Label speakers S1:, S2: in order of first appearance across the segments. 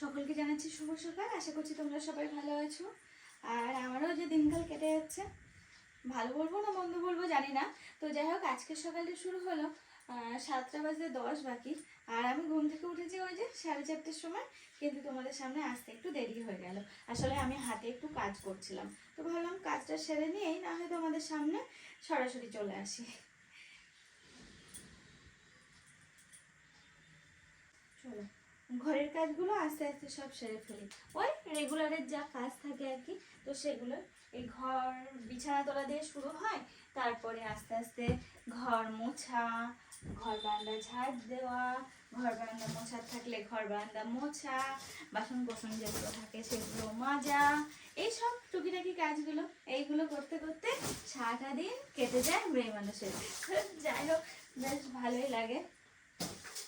S1: সকলকে জানাচ্ছি শুভ সকাল। আশা করছি তোমরা সবাই ভালো আছো। আর আমারও যে দিনকাল কেটে যাচ্ছে, ভালো বলব না মন্দ বলব জানি না। তো যাই হোক, আজকের সকালটা শুরু হলো সাতটা বাজে দশ বাকি। আর আমি ঘুম থেকে উঠেছি ওই যে সাড়ে চারটের সময়, কিন্তু তোমাদের সামনে আসতে একটু দেরি হয়ে গেল। আসলে আমি হাতে একটু কাজ করছিলাম। তো ভাবলাম কাজটা সেরে নিয়েই না হয় তোমাদের সামনে সরাসরি চলে আসি। চলো। ঘরের কাজগুলো আস্তে আস্তে সব সেরে ফেলি। ওই রেগুলারের যা কাজ থাকে আর কি, তো সেগুলো এই ঘর বিছানা তোলা দিয়ে শুরু হয়, তারপরে আস্তে আস্তে ঘর মোছা, ঘর বারান্দা ঝাড় দেওয়া, ঘর বারান্দা মোছা থাকলে ঘর বারান্দা মোছা বাসন কোসন যেগুলো থাকে সেগুলো মাজা, এইসব টুকিটাকি কাজগুলো, এইগুলো করতে করতে সারাটা দিন কেটে যায় মেয়ে মানুষের। যাই হোক, বেশ ভালোই লাগে।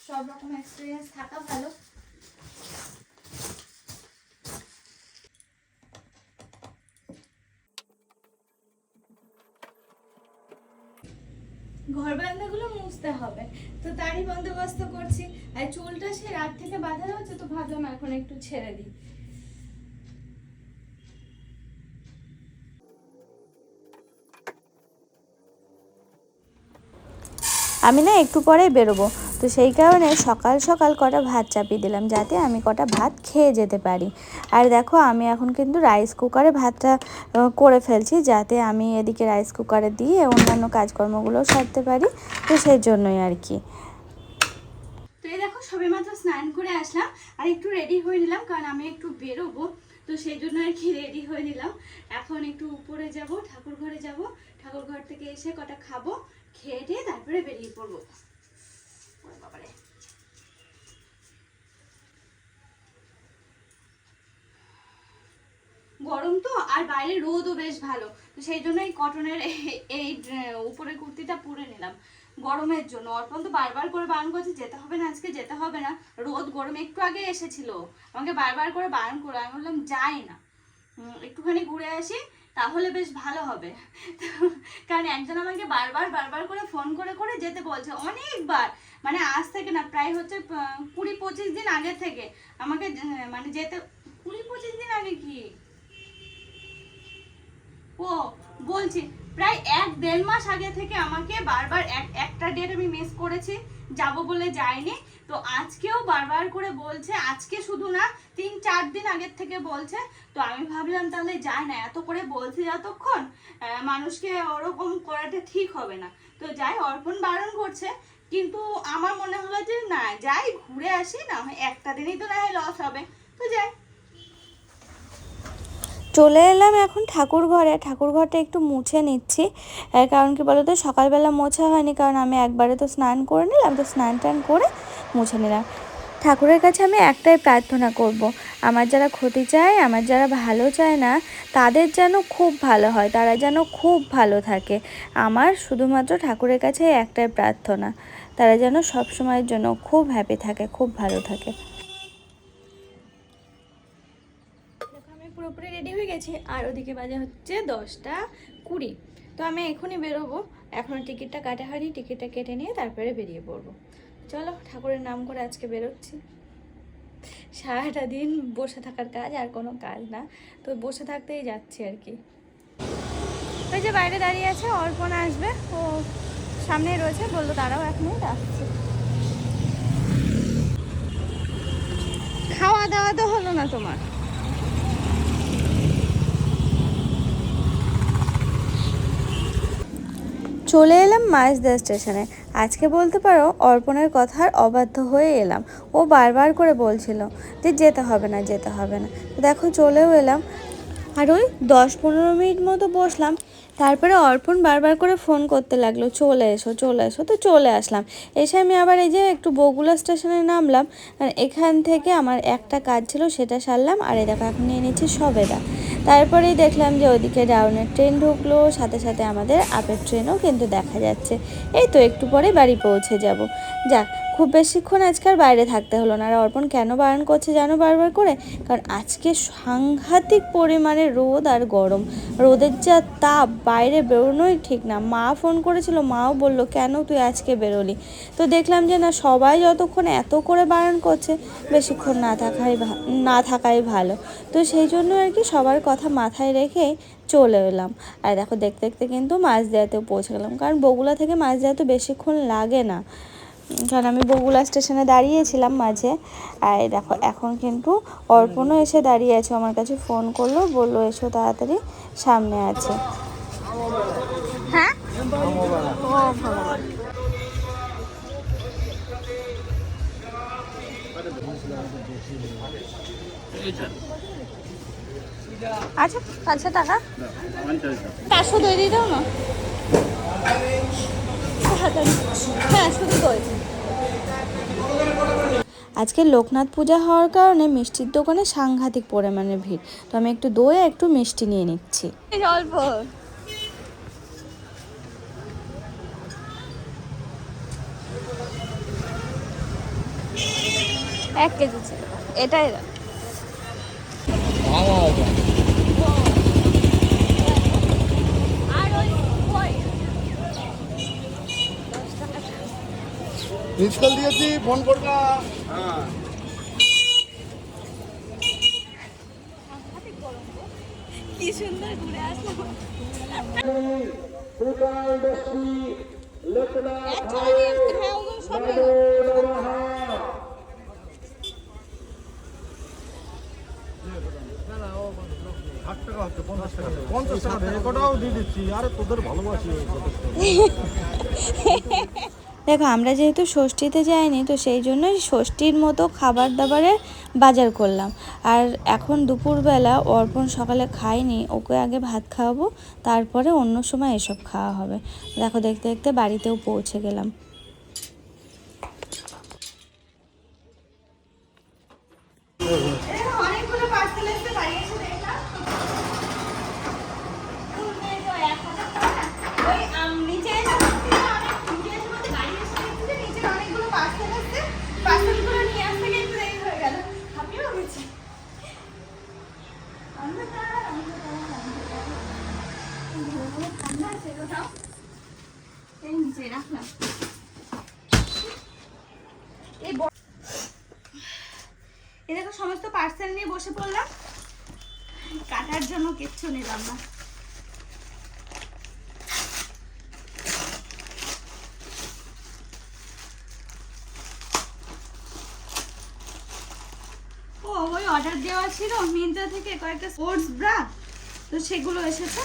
S1: সব রকম এক্সপিরিয়েন্স থাকা ভালো ঘর বারান্দাগুলো হবে। তো তারই বন্দোবস্ত করছি। আর চুলটা সে রাত থেকে বাঁধা হচ্ছে তো ভাবলাম এখন একটু ছেড়ে দিই।
S2: আমি না একটু পরেই বেরোবো। তো সেই কারণে সকাল সকাল কটা ভাত চাপিয়ে দিলাম, যাতে আমি কটা ভাত খেয়ে যেতে পারি। আর দেখো, আমি এখন কিন্তু রাইস কুকারে ভাতটা করে ফেলছি যাতে আমি এদিকে রাইস কুকারে দিয়ে অন্যান্য কাজকর্মগুলোও সারতে পারি। তো সেই জন্যই আর কি।
S1: তো এই দেখো সবে মাত্র স্নান করে আসলাম। আর একটু রেডি হয়ে নিলাম, কারণ আমি একটু বেরোবো। তো সেই জন্য আর কি রেডি হয়ে নিলাম। এখন একটু উপরে যাব, ঠাকুর ঘরে যাব। ঠাকুর ঘর থেকে এসে কটা খাব, খেয়ে দিয়ে তারপরে বেরিয়ে পড়ব। বাবারে গরম তো আর বাইরে রোদও বেশ ভালো। তো সেই জন্য এই কটনের এই- উপরের কুর্তিটা পরে নিলাম। গরমের জন্য। অর্পণ তো বারবার করে বারণ করছে, যেতে হবে না আজকে, যেতে হবে না। রোদ গরম একটু আগে এসেছিল। আমাকে বারবার করে বারণ করে আমি বললাম, যাই না। একটুখানি ঘুরে আসি, তাহলে বেশ ভালো হবে। কারণ একজন আমাকে বারবার বারবার করে ফোন করে করে যেতে বলছে। অনেকবার। মানে আজ থেকে না, প্রায় হচ্ছে কুড়ি পঁচিশ দিন আগে থেকে আমাকে মানে যেতে, কুড়ি পঁচিশ দিন আগে কি? বলছি, প্রায় এক দেড় মাস আগে থেকে আমাকে বারবার এক, একটা ডেট আমি মিস করেছি, যাব বলে যাইনি। তো আজকেও বারবার করে বলছে, আজকে শুধু না, তিন, চার দিন আগের থেকে বলছে। তো আমি ভাবলাম, তাহলে যাই না, এত করে বলছে যতক্ষণ মানুষকে ওরকম করাটা ঠিক হবে না। তো যাই, অর্পণ বারণ করছে, কিন্তু আমার মনে হলো যে, না, যাই, ঘুরে আসি, না একটা দিনই তো না হয় লস হবে। তো যাই।
S2: চলে এলাম এখন ঠাকুর ঘরে ঠাকুর ঘরটা একটু মুছে নিচ্ছি। কারণ কি বলতো, সকালবেলা মোছা হয়নি, কারণ আমি একবারে তো স্নান করে নিলাম, তো স্নান টান করে মুছে নিলাম। ঠাকুরের কাছে আমি একটাই প্রার্থনা করব। আমার যারা ক্ষতি চায়, আমার যারা ভালো চায় না, তাদের যেন খুব ভালো হয়, তারা যেন খুব ভালো থাকে। আমার শুধুমাত্র ঠাকুরের কাছে একটাই প্রার্থনা, তারা যেন সব সময়ের জন্য খুব হ্যাপি থাকে, খুব ভালো থাকে।
S1: গেছি আর ওদিকে বাজে হচ্ছে দশটা কুড়ি। তো আমি এখনই বেরোবো। এখনও টিকিটটা কাটা হয়নি, টিকিটটা কেটে নিয়ে তারপরে বেরিয়ে পড়ব। চলো, ঠাকুরের নাম করে আজকে বেরোচ্ছি। সারাটা দিন বসে থাকার কাজ আর কোনো কাজ না। তো বসে থাকতেই যাচ্ছি আর কি। ওই যে বাইরে দাঁড়িয়ে আছে, অর্পণ আসবে। ও সামনেই রয়েছে, বলল দাঁড়াও এক মিনিট, আসছে। খাওয়া দাওয়া তো হলো না তোমার?
S2: চলে এলাম মাঝদা স্টেশনে। আজকে বলতে পারো অর্পণের কথার অবাধ্য হয়ে এলাম। ও বারবার করে বলছিল যে যেতে হবে না, যেতে হবে না। দেখো চলেও এলাম। আর ওই দশ পনেরো মিনিট মতো বসলাম। তারপরে অর্পণ বারবার করে ফোন করতে লাগল, চলে এসো চলে এসো। তো চলে আসলাম। এসে আমি আবার এই যে একটু বগুলা স্টেশনে নামলাম। এখান থেকে আমার একটা কাজ ছিল, সেটা সারলাম। আর এই দেখো এখন নিয়ে নিচ্ছি সবেদা। তারপরেই দেখলাম যে ওদিকে ডাউনের ট্রেন ঢুকলো, সাথে সাথে আমাদের আপের ট্রেনও কিন্তু দেখা যাচ্ছে। এই তো একটু পরে বাড়ি পৌঁছে যাব। যাক খুব বেশিক্ষণ আজকে আর বাইরে থাকতে হলো না। আর অর্পণ কেন বারণ করছে জানো বারবার করে? কারণ আজকে সাংঘাতিক পরিমাণে রোদ আর গরম। রোদের যা তাপ, বাইরে বেরোনোই ঠিক না। মা ফোন করেছিল, মাও বলল, কেন তুই আজকে বেরোলি? তো দেখলাম যে না, সবাই যতক্ষণ এত করে বারণ করছে, বেশিক্ষণ না থাকাই না থাকাই ভালো। তো সেই জন্য আর কি সবার কথা মাথায় রেখে চলে এলাম। আর দেখো, দেখতে দেখতে কিন্তু মাছ দেওয়াতেও পৌঁছে গেলাম। কারণ বগুলা থেকে মাছ দেওয়া তো বেশিক্ষণ লাগে না। কারণ আমি বগুলা স্টেশনে দাঁড়িয়েছিলাম মাঝে। আর দেখো এখন কিন্তু অর্পণও এসে দাঁড়িয়ে আছে আমার কাছে ফোন করল বলল এসো তাড়াতাড়ি সামনে আছে। হ্যাঁ? আচ্ছা আচ্ছা টাকা। পাঁচশো দই দিয়ে দাও না। হ্যাঁ শুধু দই আজকে লোকনাথ পূজা হওয়ার কারণে মিষ্টির দোকানে সাংঘাতিক পরিমাণে ভিড়। তো আমি একটু দই আর একটু মিষ্টি নিয়ে নিচ্ছি। অল্প। এক কেজি ছিল। এটাই দাও আর ওই ওই
S3: মিস কল দিয়েছি ফোন করবা
S2: কি সুন্দর ঘুরে আসলাম।
S3: ষাট টাকা হচ্ছে পঞ্চাশ টাকা। পঞ্চাশ টাকা রেকর্ডটাও দিয়ে দিচ্ছি। আরে তোদের ভালোবাসি।
S2: দেখো, আমরা যেহেতু ষষ্ঠীতে যাইনি, তো সেই জন্যই ষষ্ঠীর মতো খাবার দাবারের বাজার করলাম। আর এখন দুপুরবেলা অর্পণ সকালে খায়নি, ওকে আগে ভাত খাওয়াবো, তারপরে অন্য সময় এসব খাওয়া হবে। দেখো, দেখতে দেখতে বাড়িতেও পৌঁছে গেলাম
S1: এরকম অনেকগুলো পার্সেল এসে বাড়ি এসে দেখলাম এই তো এক হাজার টাকা না? ওই, আম, নিচে এসে দেখছি যে অনেক- নিচে এসে বলতে বাড়ি এসে দেখছি যে নিচের অনেকগুলো parcel এসছে। parcel গুলো নিয়ে আসতে গিয়ে একটু দেরি হয়ে গেল। হাঁপিয়েও গেছি। অন্ধকার, অন্ধকার, অন্ধকার। ঘরে ঠান্ডা আছে কোথাও? এই নিচে রাখলাম এই বড় এই সমস্ত পার্সেল নিয়ে বসে পড়লাম। কাটার জন্য কিচ্ছু নিলাম না। ও, ওই অর্ডার দেওয়া ছিল মিন্ত্রা থেকে কয়েকটা স্পোর্টস ব্রা তো সেগুলো এসেছে।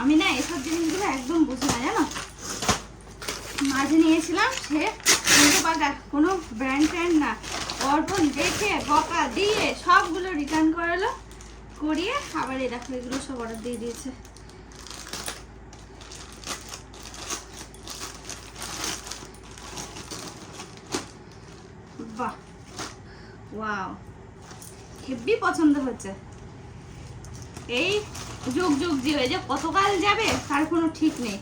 S1: আমি না এসব জিনিসগুলো একদম বুঝি না, জানো? মাঝে নিয়েছিলাম, সে উল্টো পাল্টা কোনো ব্র্যান্ড ট্র্যান্ড না। অর্পণ দেখে, বকা দিয়ে সবগুলো রিটার্ন করালো, করিয়ে আবার এই দেখো, এগুলো সব অর্ডার দিয়ে দিয়েছে। বাহ! ওয়াও হেব্বি পছন্দ হচ্ছে। এই যুগ যুগ জিবে যে কতকাল যাবে, তার কোনো ঠিক নেই।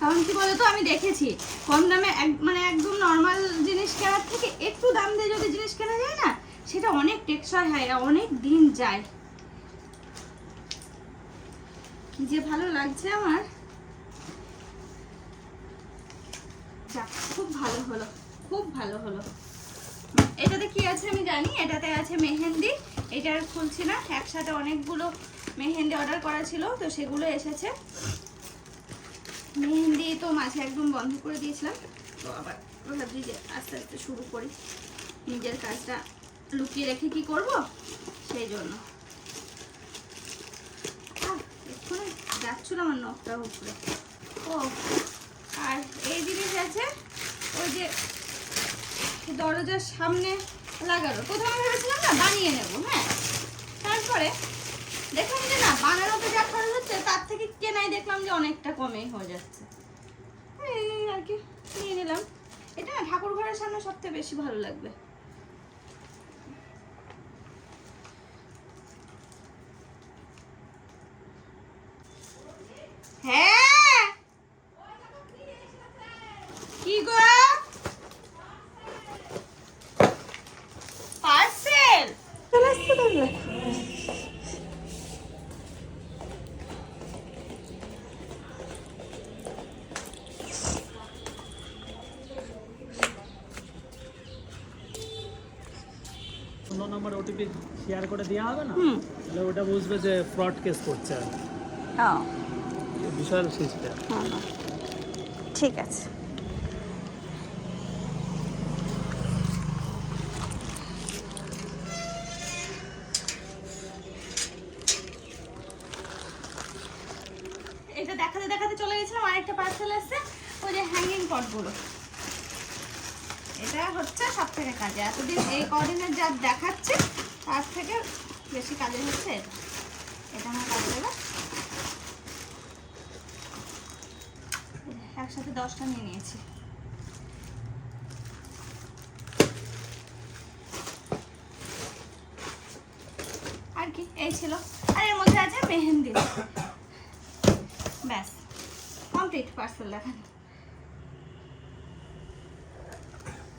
S1: কারণ কি বলতো, আমি দেখেছি, কম দামে এক- মানে একদম নর্মাল জিনিস কেনার থেকে একটু দাম দিয়ে যদি জিনিস কেনা যায় না, সেটা অনেক টেকসই হয় অনেক দিন যায়। যে ভালো লাগছে আমার। যাক, খুব ভালো হলো, খুব ভালো হলো। এটাতে কি আছে আমি জানি, এটাতে আছে মেহেন্দি, এটা আর খুলছি না, একসাথে অনেকগুলো মেহেন্দি অর্ডার করা ছিল, তো সেগুলো এসেছে। মেহেন্দি তো মাঝে একদম বন্ধ করে দিয়েছিলাম। তো আবার ভাবছি যে আস্তে আস্তে শুরু করি। নিজের কাজটা লুকিয়ে রেখে কি করব? সেই জন্য। এক্ষুনি যাচ্ছিল আমার নখটা উপরে? ও, আর এই জিনিস আছে ওই যে দরজার সামনে লাগানো প্রথমে ভেবেছিলাম না, বানিয়ে নেব হ্যাঁ? তারপরে দেখলাম যে না বানানোতে যা খরচ হচ্ছে, তার থেকে কেনাই দেখলাম যে অনেকটা কমেই হয়ে যাচ্ছে। এই আর কি, নিয়ে নিলাম। এটা না ঠাকুর ঘরের সামনে সবথেকে বেশি ভালো লাগবে। হ্যাঁ কি গো পার্সেল চলে আসছে তাহলে
S4: অন্য নম্বর ওটিপি শেয়ার করে দেওয়া হবে না? তাহলে ওটা বুঝবে যে ফ্রড কেস করছে। আর
S1: হ্যাঁ
S4: বিশাল সিস্টেম।
S1: ঠিক আছে। এটা দেখাতে দেখাতে চলে গেছিলাম আরেকটা পার্সেল এসছে। ওই যে হ্যাঙ্গিং পটগুলো এটা হচ্ছে সব থেকে কাজে। এতদিন এই কদিনের যা দেখাচ্ছে, তার থেকে বেশি কাজে হচ্ছে এটা। এটা আমার কাজে দেবে একসাথে দশটা নিয়ে নিয়েছি। আর কি? এই ছিল। আর এর মধ্যে আছে মেহেন্দি। ব্যাস কমপ্লিট পার্সেল দেখানো।